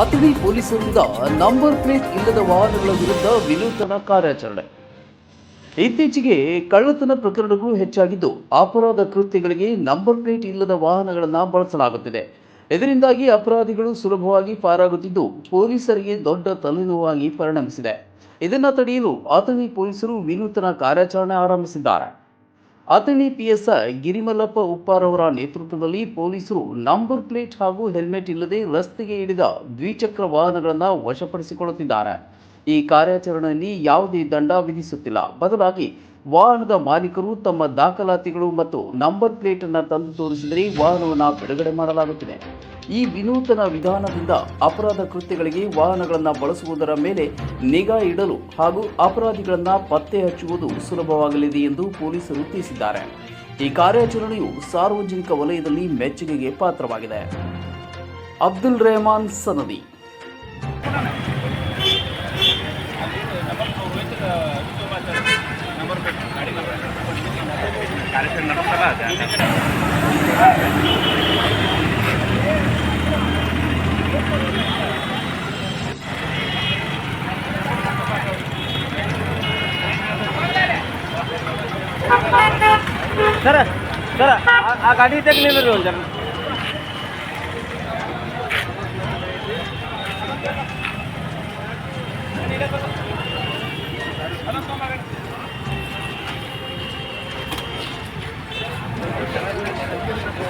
ಅಥಣಿ ಪೊಲೀಸರಿಂದ number plate ಇಲ್ಲದ ವಾಹನಗಳ ವಿರುದ್ಧ ವಿನೂತನ ಕಾರ್ಯಾಚರಣೆ. ಇತ್ತೀಚೆಗೆ ಕಳ್ಳತನ ಪ್ರಕರಣಗಳು ಹೆಚ್ಚಾಗಿದ್ದು, ಅಪರಾಧ ಕೃತ್ಯಗಳಿಗೆ ನಂಬರ್ ಪ್ಲೇಟ್ ಇಲ್ಲದ ವಾಹನಗಳನ್ನು ಬಳಸಲಾಗುತ್ತಿದೆ. ಇದರಿಂದಾಗಿ ಅಪರಾಧಿಗಳು ಸುಲಭವಾಗಿ ಪಾರಾಗುತ್ತಿದ್ದು, ಪೊಲೀಸರಿಗೆ ದೊಡ್ಡ ತಲೆನೋವಾಗಿ ಪರಿಣಮಿಸಿದೆ. ಇದನ್ನು ತಡೆಯಲು ಅಥಣಿ ಪೊಲೀಸರು ವಿನೂತನ ಕಾರ್ಯಾಚರಣೆ ಆರಂಭಿಸಿದ್ದಾರೆ. ಅಥಣಿ ಪಿಎಸ್ಐ ಗಿರಿಮಲ್ಲಪ್ಪ ಉಪ್ಪಾರ್ ಅವರ ನೇತೃತ್ವದಲ್ಲಿ ಪೊಲೀಸರು ನಂಬರ್ ಪ್ಲೇಟ್ ಹಾಗೂ ಹೆಲ್ಮೆಟ್ ಇಲ್ಲದೆ ರಸ್ತೆಗೆ ಇಳಿದ ದ್ವಿಚಕ್ರ ವಾಹನಗಳನ್ನು ವಶಪಡಿಸಿಕೊಳ್ಳುತ್ತಿದ್ದಾರೆ. ಈ ಕಾರ್ಯಾಚರಣೆಯಲ್ಲಿ ಯಾವುದೇ ದಂಡ ವಿಧಿಸುತ್ತಿಲ್ಲ. ಬದಲಾಗಿ ವಾಹನದ ಮಾಲೀಕರು ತಮ್ಮ ದಾಖಲಾತಿಗಳು ಮತ್ತು ನಂಬರ್ ಪ್ಲೇಟನ್ನು ತಂದು ತೋರಿಸಿದರೆ ವಾಹನವನ್ನು ಬಿಡುಗಡೆ ಮಾಡಲಾಗುತ್ತಿದೆ. ಈ ವಿನೂತನ ವಿಧಾನದಿಂದ ಅಪರಾಧ ಕೃತ್ಯಗಳಿಗೆ ವಾಹನಗಳನ್ನು ಬಳಸುವುದರ ಮೇಲೆ ನಿಗಾ ಇಡಲು ಹಾಗೂ ಅಪರಾಧಿಗಳನ್ನು ಪತ್ತೆ ಹಚ್ಚುವುದು ಸುಲಭವಾಗಲಿದೆ ಎಂದು ಪೊಲೀಸರು ತಿಳಿಸಿದ್ದಾರೆ. ಈ ಕಾರ್ಯಾಚರಣೆಯು ಸಾರ್ವಜನಿಕ ವಲಯದಲ್ಲಿ ಮೆಚ್ಚುಗೆಗೆ ಪಾತ್ರವಾಗಿದೆ. ಅಬ್ದುಲ್ ರೆಹಮಾನ್ ಸನದಿ. सर सर आ- आ गाडी इथे निघाली होऊन जरा